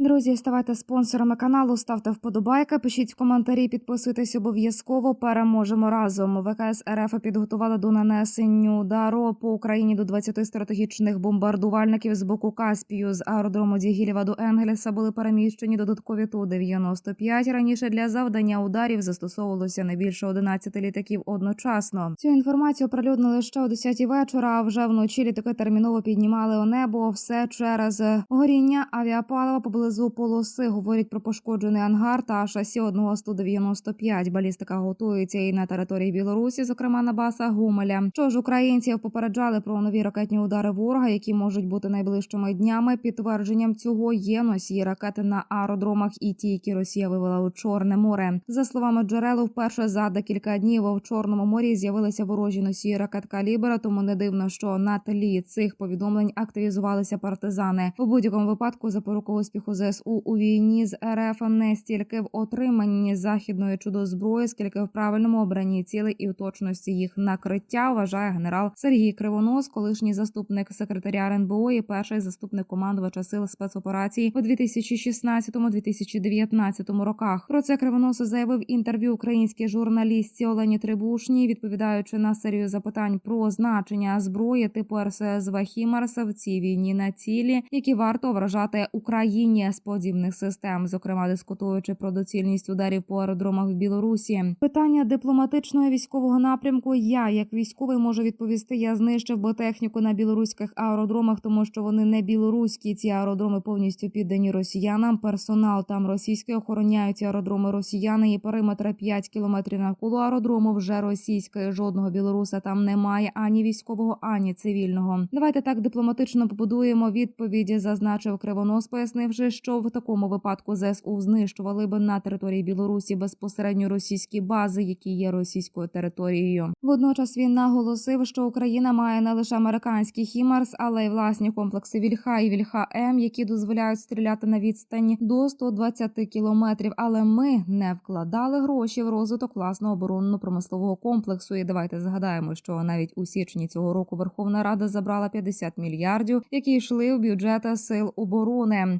Друзі, ставайте спонсорами каналу, ставте вподобайки, пишіть коментарі, підписуйтесь обов'язково. Переможемо разом. ВКС РФ підготували до нанесення удару по Україні до 20 стратегічних бомбардувальників з боку Каспію. З аеродрому Дігілєва до Енгельса були переміщені додаткові ту 95 Раніше для завдання ударів застосовувалося не більше 11 літаків одночасно. Цю інформацію оприлюднили ще о 10 вечора. А вже вночі літаки терміново піднімали у небо. Все через горіння авіапалива поблизу полоси. Говорять про пошкоджений ангар та шасі одного 195. Балістика готується і на території Білорусі, зокрема на басах Гумеля. Що ж українців попереджали про нові ракетні удари ворога, які можуть бути найближчими днями. Підтвердженням цього є носії ракети на аеродромах і ті, які Росія вивела у Чорне море. За словами джерел, вперше за декілька днів у Чорному морі з'явилися ворожі носії ракет калібра. Тому не дивно, що на тлі цих повідомлень активізувалися партизани. У будь-якому випадку запорука успіху ЗСУ у війні з РФ не стільки в отриманні західної чудозброї, скільки в правильному обранні цілей і у точності їх накриття. Вважає генерал Сергій Кривонос, колишній заступник секретаря РНБО і перший заступник командувача сил спецоперацій у 2016-2019 роках. Про це Кривонос заявив інтерв'ю українській журналістці Олені Трибушній, відповідаючи на серію запитань про значення зброї типу РСЗВ «Хімарс» в цій війні на цілі, які варто вражати Україні з подібних систем, зокрема дискутуючи про доцільність ударів по аеродромах в Білорусі. Питання дипломатичного військового напрямку. Я як військовий можу відповісти. Я знищив ботехніку на білоруських аеродромах, тому що вони не білоруські. Ці аеродроми повністю піддані росіянам. Персонал там російський охороняють аеродроми росіяни і периметра 5 кілометрів навколо аеродрому вже російської. Жодного білоруса там немає ані військового, ані цивільного. Давайте так дипломатично побудуємо відповіді. Зазначив Кривонос, пояснивши, що в такому випадку ЗСУ знищували би на території Білорусі безпосередньо російські бази, які є російською територією. Водночас він наголосив, що Україна має не лише американський хімарс, але й власні комплекси Вільха і Вільха М, які дозволяють стріляти на відстані до 120 кілометрів. Але ми не вкладали гроші в розвиток власного оборонно-промислового комплексу. І давайте згадаємо, що навіть у січні цього року Верховна Рада забрала 50 мільярдів, які йшли у бюджети сил оборони.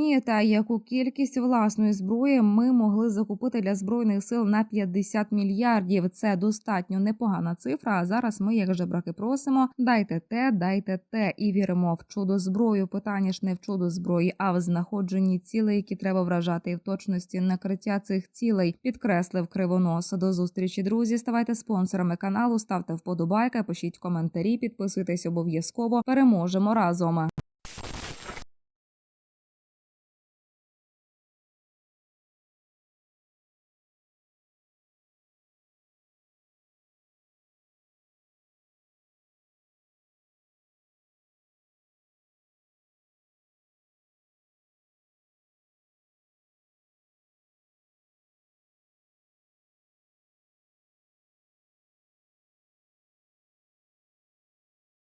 Зрозумієте, яку кількість власної зброї ми могли закупити для збройних сил на 50 мільярдів. Це достатньо непогана цифра. А зараз ми, як жебраки, просимо дайте те, дайте те і віримо в чудо зброю. Питання ж не в чудо зброї, а в знаходженні цілей, які треба вражати, і в точності накриття цих цілей. Підкреслив кривонос. До зустрічі, друзі. Ставайте спонсорами каналу, ставте вподобайки, пишіть коментарі, підписуйтесь обов'язково. Переможемо разом.